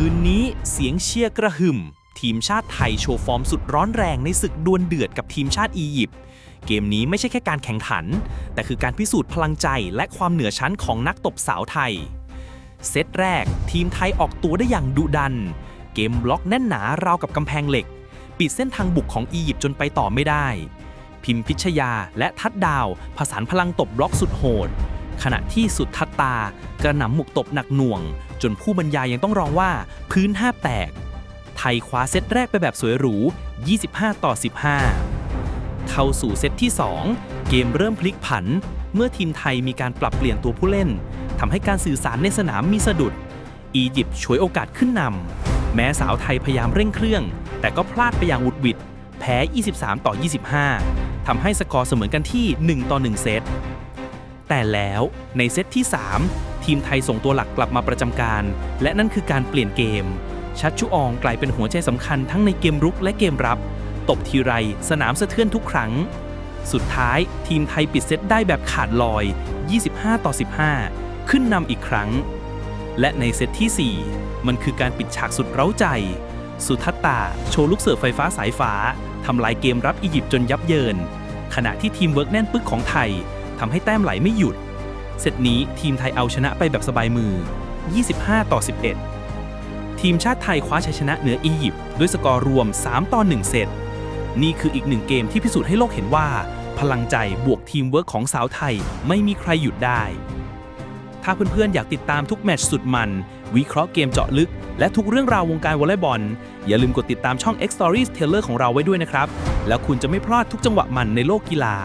คืนนี้เสียงเชียร์กระหึ่ม ทีมชาติไทยโชว์ฟอร์มสุดร้อนแรงในศึกดวลเดือดกับทีมชาติอียิปต์เกมนี้ไม่ใช่แค่การแข่งขัน แต่คือการพิสูจน์พลังใจและความเหนือชั้นของนักตบสาวไทย เซตแรก ทีมไทยออกตัวได้อย่างดุดัน เกมบล็อกแน่นหนาราวกับกำแพงเหล็ก ปิดเส้นทางบุกของอียิปต์จนไปต่อไม่ได้ พิมพิชยาและทัดดาว ผสานพลังตบบล็อกสุดโหดขณะที่สุดทัตตากระหน่ำหมุกตบหนักหน่วง จนผู้บรรยายยังต้องร้องว่าพื้นห้าแตก ไทยคว้าเซตแรกไปแบบสวยหรู 25 ต่อ 15 เข้าสู่เซตที่ 2 เกมเริ่มพลิกผัน เมื่อทีมไทยมีการปรับเปลี่ยนตัวผู้เล่นทำให้การสื่อสารในสนามมีสะดุด อียิปต์ฉวยโอกาสขึ้นนำแม้สาวไทยพยายามเร่งเครื่อง แต่ก็พลาดไปอย่างหวุดหวิดแพ้ 23 ต่อ 25 ทำให้สกอร์เสมอกันที่ 1 ต่อ 1 เซต แต่แล้วในเซตที่ 3 ทีมไทยส่งตัวหลักกลับมาประจำการ และนั่นคือการเปลี่ยนเกม ชัดชุอองกลายเป็นหัวใจสำคัญทั้งในเกมรุกและเกมรับ ตบทีไรสนามสะเทือนทุกครั้ง สุดท้ายทีมไทยปิดเซตได้แบบขาดลอย 25 ต่อ 15 ขึ้นนำอีกครั้ง และในเซตที่ 4 มันคือการปิดฉากสุดเร้าใจ สุทัตตาโชว์ลูกเสิร์ฟไฟฟ้าสายฟ้าทำลายเกมรับอียิปต์จนยับเยิน ขณะที่ทีมเวิร์กแน่นปึกของไทยทำให้แต้มไหลไม่หยุด เซตนี้ทีมไทยเอาชนะไปแบบสบายมือ 25 ต่อ 11 ทีมชาติไทยคว้าชัยชนะเหนืออียิปต์ด้วยสกอร์รวม 3 ต่อ 1 เซต นี่คืออีกหนึ่งเกมที่พิสูจน์ให้โลกเห็นว่า พลังใจบวกทีมเวิร์กของสาวไทยไม่มีใครหยุดได้ ถ้าเพื่อนๆ อยากติดตามทุกแมตช์สุดมัน วิเคราะห์เกมเจาะลึก และทุกเรื่องราววงการวอลเลย์บอล อย่าลืมกดติดตามช่อง X Stories Taylor ของเราไว้ด้วยนะครับ แล้วคุณจะไม่พลาดทุกจังหวะมันในโลกกีฬา